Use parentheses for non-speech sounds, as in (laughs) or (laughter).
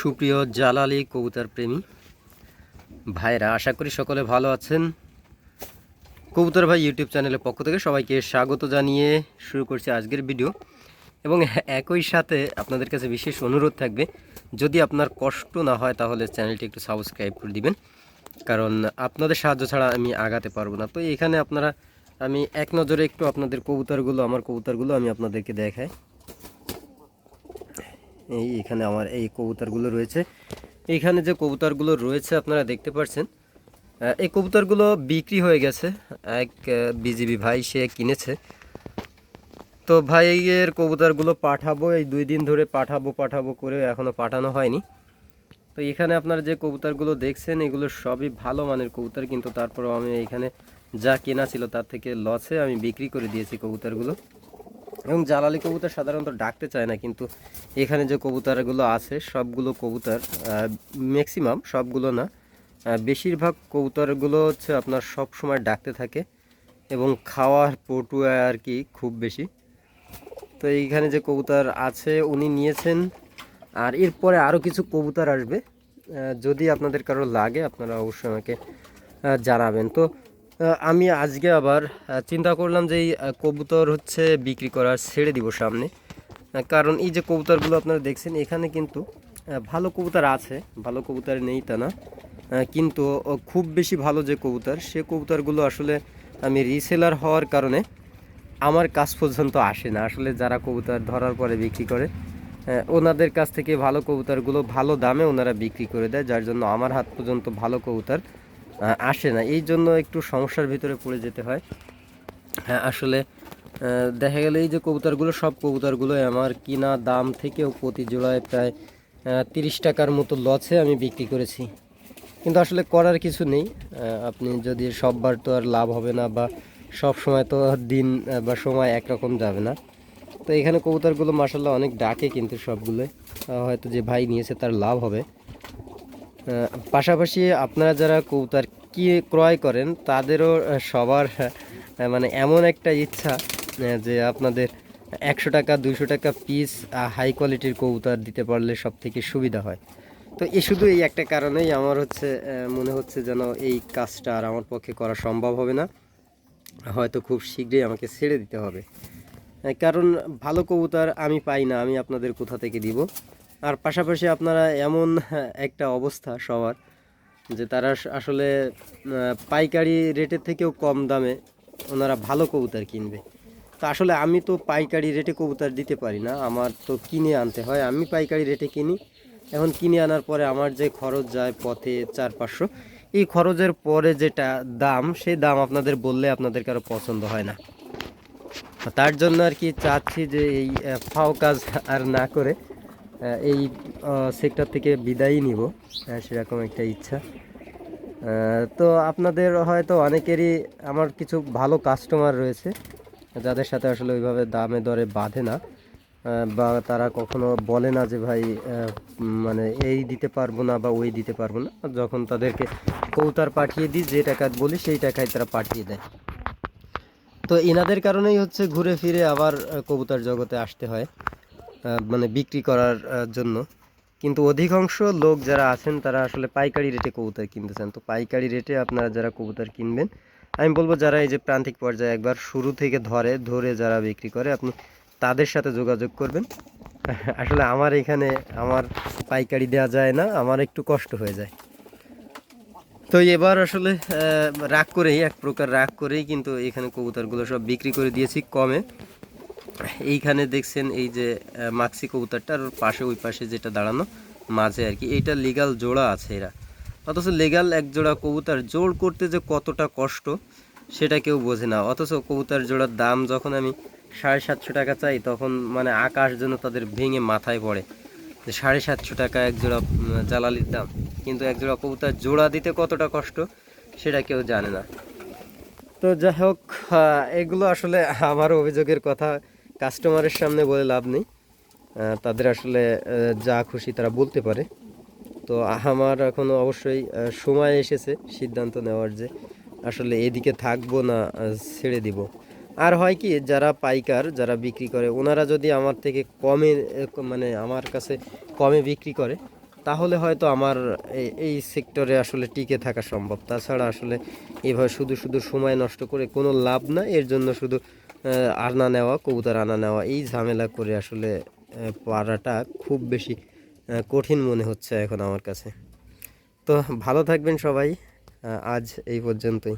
সুপ্রিয় জালালি কবুতর প্রেমী ভাইরা আশা করি সকলে ভালো আছেন। কবুতর ভাই ইউটিউব চ্যানেলের পক্ষ থেকে সবাইকে স্বাগত জানিয়ে শুরু করছি আজকের ভিডিও। এবং একই সাথে আপনাদের কাছে বিশেষ অনুরোধ থাকবে, যদি আপনার কষ্ট না হয় তাহলে চ্যানেলটি একটু সাবস্ক্রাইব করে দিবেন। কারণ আপনাদের সাহায্য ছাড়া আমি আগাতে পারব না। তো এখানে আপনারা, আমি এক নজরে একটু আপনাদের কবুতরগুলো, আমার কবুতরগুলো আমি আপনাদেরকে দেখাই। এই এখানে আমার এই কবুতরগুলো রয়েছে। এইখানে যে কবুতরগুলো রয়েছে আপনারা দেখতে পাচ্ছেন এই কবুতরগুলো বিক্রি হয়ে গেছে। এক বিজিবি ভাই সে কিনেছে। তো ভাইয়ের কবুতরগুলো পাঠাবো, এই দুই দিন ধরে পাঠাবো পাঠাবো করে এখনও পাঠানো হয়নি। তো এখানে আপনারা যে কবুতরগুলো দেখছেন, এগুলো সবই ভালো মানের কবুতর, কিন্তু তারপরেও আমি এখানে যা কেনা ছিল তার থেকে লসে আমি বিক্রি করে দিয়েছি কবুতরগুলো। এবং জালালি কবুতর সাধারণত ডাকতে চায় না, কিন্তু এখানে যে কবুতরগুলো আছে, সবগুলো কবুতর ম্যাক্সিমাম সবগুলো না বেশিরভাগ কবুতরগুলো হচ্ছে আপনার সব সময় ডাকতে থাকে এবং খাওয়ার পটুয়া আর কি খুব বেশি। তো এইখানে যে কবুতর আছে, উনি নিয়েছেন, আর এরপরে আরও কিছু কবুতর আসবে যদি আপনাদের কারও লাগে, আপনারা অবশ্যই আমাকে জানাবেন। তো আমি আজকে আবার চিন্তা করলাম যে এই কবুতর হচ্ছে বিক্রি করার ছেড়ে দিব সামনে। কারণ এই যে কবুতরগুলো আপনারা দেখছেন, এখানে কিন্তু ভালো কবুতর আছে, ভালো কবুতর নেই তা না। কিন্তু খুব বেশি ভালো যে কবুতর, সে কবুতরগুলো আসলে আমি রিসেলার হওয়ার কারণে আমার কাছ পর্যন্ত আসে না। আসলে যারা কবুতর ধরার পরে বিক্রি করে ওনাদের কাছ থেকে ভালো কবুতরগুলো ভালো দামে ওনারা বিক্রি করে দেয়, যার জন্য আমার হাত পর্যন্ত ভালো কবুতর আসে না। এই জন্য একটু সমস্যার ভিতরে পড়ে যেতে হয়। হ্যাঁ আসলে দেখা গেলে এই যে কবুতরগুলো, সব কবুতরগুলো আমার কিনা দাম থেকেও প্রতি জোড়ায় প্রায় তিরিশ টাকার মতো লসে আমি বিক্রি করেছি। কিন্তু আসলে করার কিছু নেই। আপনি যদি সববার তো আর লাভ হবে না বা সব সময় তো দিন বা সময় একরকম যাবে না। তো এখানে কবুতরগুলো মাসাল্লাহ অনেক ডাকে কিন্তু সবগুলোই। হয়তো যে ভাই নিয়েছে তার লাভ হবে। পাশাপাশি আপনারা যারা কবুতর কি ক্রয় করেন, তাদেরও সবার মানে এমন একটা ইচ্ছা যে আপনাদের একশো টাকা, দুইশো টাকা পিস হাই কোয়ালিটির কবুতর দিতে পারলে সব থেকে সুবিধা হয়। তো এ শুধু এই একটা কারণেই আমার হচ্ছে মনে হচ্ছে যেন এই কাজটা আর আমার পক্ষে করা সম্ভব হবে না। হয়তো খুব শীঘ্রই আমাকে ছেড়ে দিতে হবে। কারণ ভালো কবুতর আমি পাই না, আমি আপনাদের কোথা থেকে দিব? আর পাশাপাশি আপনারা এমন হ্যাঁ, একটা অবস্থা সবার যে তারা আসলে পাইকারি রেটের থেকেও কম দামে ওনারা ভালো কবুতর কিনবে। তো আসলে আমি তো পাইকারি রেটে কবুতর দিতে পারি না আমার তো কিনে আনতে হয়। আমি পাইকারি রেটে কিনি এখন কিনে আনার পরে আমার যে খরচ যায় পথে চার পাঁচশো এই খরচের পরে যেটা দাম সেই দাম আপনাদের বললে আপনাদের কারও পছন্দ হয় না। তার জন্য আর কি চাচ্ছি যে এই ফাও কাজ আর না করে এই সেক্টর থেকে বিদায়ই নিব। সেরকম একটা ইচ্ছা। তো আপনাদের হয়তো অনেকেরই আমার কিছু ভালো কাস্টমার রয়েছে, যাদের সাথে আসলে ওইভাবে দামে দরে বাঁধে না। বা তারা কখনো বলে না যে, ভাই মানে এই দিতে পারব না বা ওই দিতে পারব না। যখন তাদেরকে কৌতার পাঠিয়ে দিই, যে টাকা বলি, সেই টাকায় তারা পাঠিয়ে দেয়। তো এনাদের কারণেই হচ্ছে ঘুরে ফিরে আবার কবুতর জগতে আসতে হয়। মানে বিক্রি করার জন্য। কিন্তু অধিকাংশ লোক যারা আছেন, তারা আসলে পাইকারি রেটে কবুতর কিনতে চান তো পাইকারি রেটে আপনারা যারা কবুতর কিনবেন, আমি বলব যারা এই যে প্রান্তিক পর্যায়ে একবার শুরু থেকে ধরে ধরে যারা বিক্রি করে, আপনি তাদের সাথে যোগাযোগ করবেন। (laughs) আসলে আমার এখানে আমার পাইকারি দেওয়া যায় না, আমার একটু কষ্ট হয়ে যায়। তো এবার আসলে রাগ করেই, এক প্রকার রাগ করেই কিন্তু এখানে কবুতরগুলো সব বিক্রি করে দিয়েছি কমে। এইখানে দেখছেন এই যে মাক্সি কবুতরটার পাশে, ওই পাশে যেটা দাঁড়ানো, মাঝে আর কি। এইটা লিগাল জোড়া আছে এরা। অথচ লিগাল এক জোড়া কবুতর জোড় করতে যে কতটা কষ্ট, সেটা কেউ বোঝে না। অথচ কবুতর জোড়ার দাম যখন আমি সাড়ে সাতশো টাকা চাই, তখন মানে আকাশ যেন তাদের ভেঙে মাথায় পড়ে যে সাড়ে সাতশো টাকা এক জোড়া জ্বালালির দাম। কিন্তু এক জোড়া কবুতর জোড়া দিতে কতটা কষ্ট, সেটা কেউ জানে না। তো যাই হোক এগুলো আসলে আমার অভিযোগের কথা। কাস্টমারের সামনে বলে লাভ নেই। তাদের আসলে যা খুশি তারা বলতে পারে। তো আমার এখন অবশ্যই সময় এসেছে সিদ্ধান্ত নেওয়ার যে আসলে এদিকে থাকব না ছেড়ে দিব। আর হয় কি, যারা পাইকার, যারা বিক্রি করে, ওনারা যদি আমার থেকে কমে মানে আমার কাছে কমে বিক্রি করে, তাহলে হয়তো আমার এই- সেক্টরে আসলে টিকে থাকা সম্ভব। তাছাড়া আসলে এভাবে শুধু শুধু সময় নষ্ট করে কোনো লাভ না এর জন্য শুধু আনা নেওয়া, কবুতর আনা নেওয়া, এই ঝামেলা করে আসলে পড়াটা খুব বেশি কঠিন মনে হচ্ছে এখন আমার কাছে। তো ভালো থাকবেন সবাই আজ এই পর্যন্তই।